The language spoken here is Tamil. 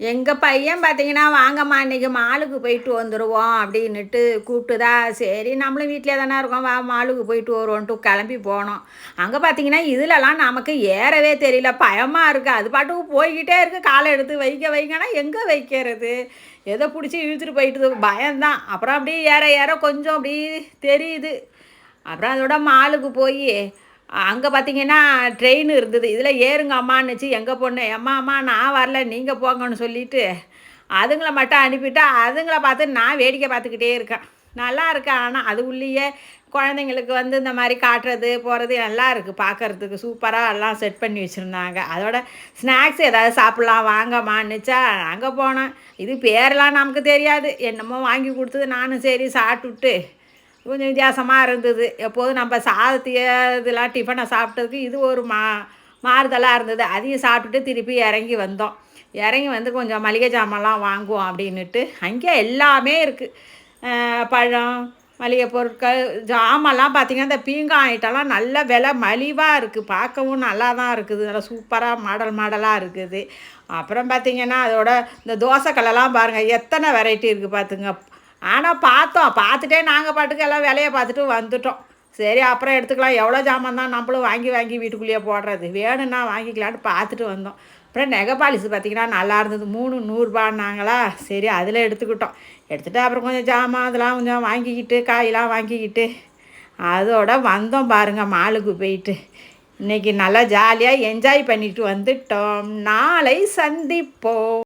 எங்கள் பையன் பார்த்தீங்கன்னா வாங்கம்மா இன்றைக்கி மாலுக்கு போயிட்டு வந்துடுவோம் அப்படின்னுட்டு கூப்பிட்டுதா. சரி நம்மளும் வீட்டிலே தானே இருக்கோம். வா மாலுக்கு போயிட்டு வருவோன்ட்டு கிளம்பி போனோம். அங்கே பார்த்தீங்கன்னா இதிலலாம் நமக்கு ஏறவே தெரியல. பயமாக இருக்குது அது பாட்டுக்கு போய்கிட்டே இருக்குது காலை எடுத்து வைக்க வைங்கன்னா எங்கே வைக்கிறது? எதை பிடிச்சி இழுத்துட்டு போயிட்டு பயம்தான். அப்புறம் அப்படியே ஏற ஏற கொஞ்சம் அப்படி தெரியுது. அப்புறம் அதோட மாலுக்கு போய் அங்கே பார்த்தீங்கன்னா ட்ரெயின் இருந்தது. இதில் ஏறுங்க அம்மான்னுச்சு எங்கள் பொண்ணு? அம்மா அம்மா நான் வரல. நீங்கள் போங்கன்னு சொல்லிட்டு அதுங்கள மட்டும் அனுப்பிட்டா அதுங்கள பார்த்து நான் வேடிக்கை பார்த்துக்கிட்டே இருக்கேன். நல்லா இருக்கேன். ஆனால் அது உள்ளேயே குழந்தைங்களுக்கு வந்து இந்த மாதிரி காட்டுறது போகிறது நல்லா இருக்குது பார்க்குறதுக்கு சூப்பராக எல்லாம் செட் பண்ணி வச்சுருந்தாங்க. அதோட ஸ்நாக்ஸ் ஏதாவது சாப்பிட்லாம் வாங்கம்மான்னுச்சா அங்கே போனேன். இது பேரெலாம் நமக்கு தெரியாது. என்னமோ வாங்கி கொடுத்தது. நானும் சரி சாப்பிட்டுட்டு கொஞ்சம் வித்தியாசமாக இருந்தது. எப்போதும் நம்ம சாதத்தைய இதெல்லாம் டிஃபனை சாப்பிட்டதுக்கு இது ஒரு மா மாறுதலாக இருந்தது. அதையும் சாப்பிட்டுட்டு திருப்பி இறங்கி வந்தோம். இறங்கி வந்து கொஞ்சம் மளிகை ஜாமான்லாம் வாங்குவோம் அப்படின்னுட்டு அங்கே எல்லாமே இருக்குது பழம் மளிகை பொருட்கள் ஜாமான்லாம் பார்த்திங்கன்னா இந்த பீங்கான் ஐட்டம்லாம் நல்ல விலை மலிவாக இருக்குது பார்க்கவும் நல்லா தான் இருக்குது. நல்லா சூப்பராக மாடல் மாடலாக இருக்குது. அப்புறம் பார்த்திங்கன்னா அதோட இந்த தோசைக்கல்லாம் பாருங்கள் எத்தனை வெரைட்டி இருக்குது பார்த்துங்க. ஆனால் பார்த்தோம். பார்த்துட்டே நாங்கள் பாட்டுக்கு எல்லாம் வேலையை பார்த்துட்டு வந்துட்டோம். சரி அப்புறம் எடுத்துக்கலாம். எவ்வளோ ஜாமான் தான் நம்மளும் வாங்கி வாங்கி வீட்டுக்குள்ளேயே போடுறது. வேணும்னா வாங்கிக்கலான்னு பார்த்துட்டு வந்தோம். அப்புறம் நெகை பாலிசு பார்த்திங்கன்னா நல்லா இருந்தது. மூணு நூறுரூபான்னாங்களா சரி அதில் எடுத்துக்கிட்டோம். எடுத்துகிட்டு அப்புறம் கொஞ்சம் ஜாமான் அதெல்லாம் கொஞ்சம் வாங்கிக்கிட்டு காயெல்லாம் வாங்கிக்கிட்டு அதோட வந்தோம் பாருங்கள் மாலுக்கு போயிட்டு. இன்றைக்கி நல்லா ஜாலியாக என்ஜாய் பண்ணிட்டு வந்துட்டோம். நாளை சந்திப்போம்.